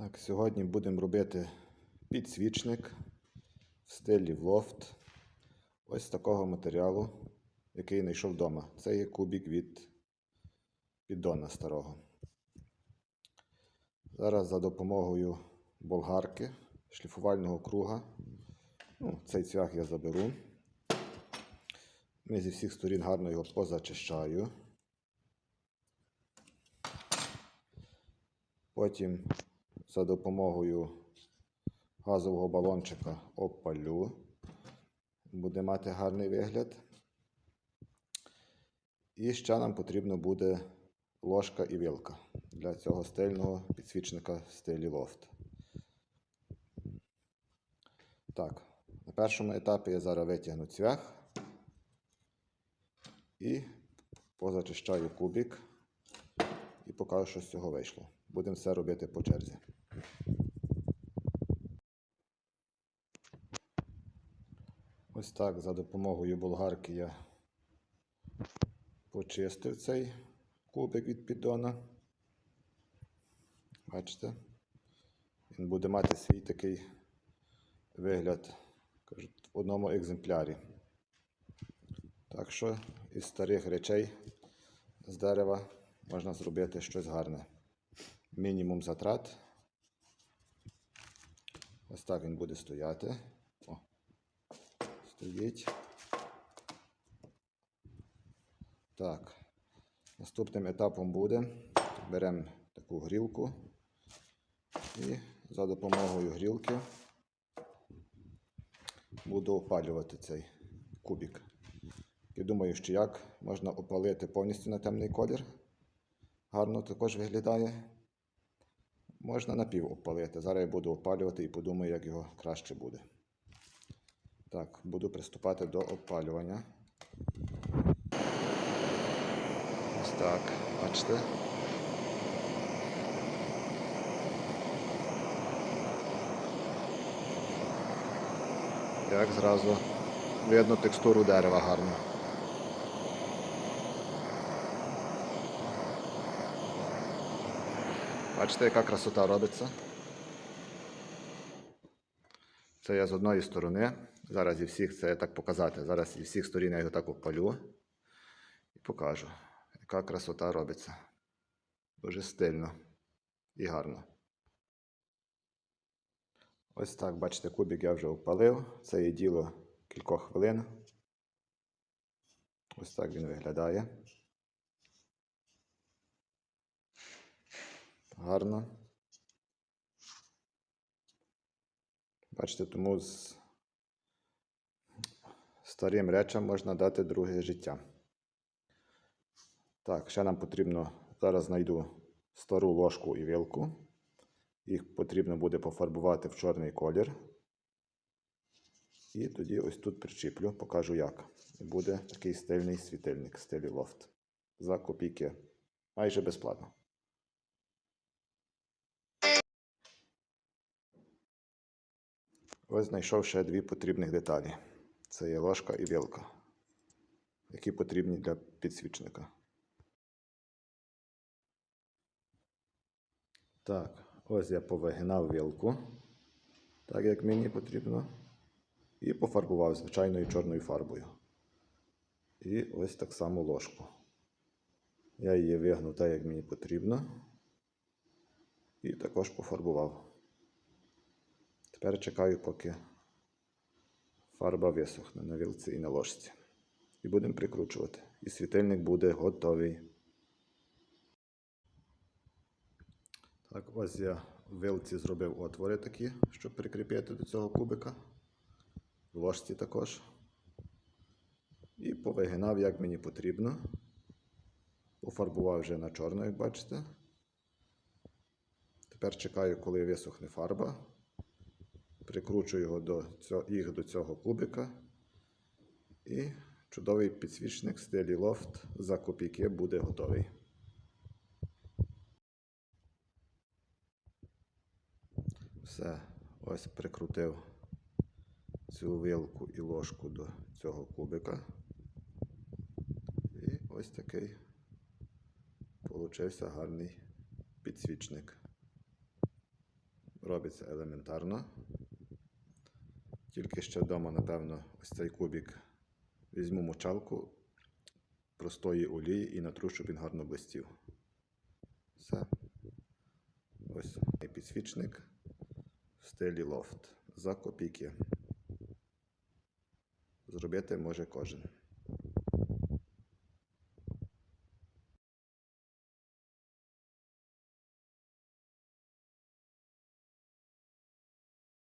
Так, сьогодні будемо робити підсвічник в стилі лофт. Ось такого матеріалу, який знайшов вдома. Це є кубик від піддона старого. Зараз за допомогою болгарки, шліфувального круга. Ну, цей цвях я заберу. Ми зі всіх сторін гарно його позачищаю. Потім за допомогою газового балончика опалю. Буде мати гарний вигляд. І ще нам потрібно буде ложка і вилка для цього стильного підсвічника в стилі лофт. Так, на першому етапі я зараз витягну цвях і позачищаю кубик і покажу, що з цього вийшло. Будемо все робити по черзі. Ось так за допомогою болгарки я почистив цей кубик від піддона. Бачите? Він буде мати свій такий вигляд в одному екземплярі. Так що із старих речей з дерева можна зробити щось гарне. Мінімум затрат. Ось так він буде стояти. О, стоїть. Так. Наступним етапом буде беремо таку грілку і за допомогою грілки буду опалювати цей кубик. Я думаю, що як можна опалити повністю на темний колір. Гарно також виглядає. Можна напів опалити. Зараз я буду опалювати і подумаю, як його краще буде. Так, буду приступати до опалювання. Ось так, бачите. Як зразу видно текстуру дерева гарно. Бачите, яка красота робиться. Це я з одної сторони. Зараз зі всіх це так показати. Зараз зі всіх сторін я його так опалю і покажу, яка красота робиться. Дуже стильно і гарно. Ось так, бачите, кубик я вже опалив. Це є діло кількох хвилин. Ось так він виглядає. Гарно. Бачите, тому з старим речам можна дати друге життя. Так, ще нам потрібно, зараз знайду стару ложку і вилку. Їх потрібно буде пофарбувати в чорний колір. І тоді ось тут причіплю, покажу як. І буде такий стильний світильник стилі лофт. За копійки. Майже безплатно. Ось знайшов ще дві потрібних деталі. Це є ложка і вилка, які потрібні для підсвічника. Так, ось я повигинав вилку, так як мені потрібно, і пофарбував звичайною чорною фарбою. І ось так само ложку. Я її вигнув так, як мені потрібно, і також пофарбував. Тепер чекаю, поки фарба висохне на вілці і на ложці. І будемо прикручувати. І світильник буде готовий. Так, ось я в вилці зробив отвори такі, щоб прикріпити до цього кубика. В ложці також. І повигинав, як мені потрібно. Пофарбував вже на чорно, як бачите. Тепер чекаю, коли висохне фарба прикручую його до цього, їх до цього кубика. І чудовий підсвічник стилі лофт за копійки буде готовий. Все, ось прикрутив цю вилку і ложку до цього кубика. І ось такий получився гарний підсвічник. робиться елементарно. Тільки ще вдома, напевно, ось цей кубик візьму мочалку простої олії і натру, щоб він гарно блистів. Все. Ось і підсвічник в стилі лофт за копійки. Зробити може кожен.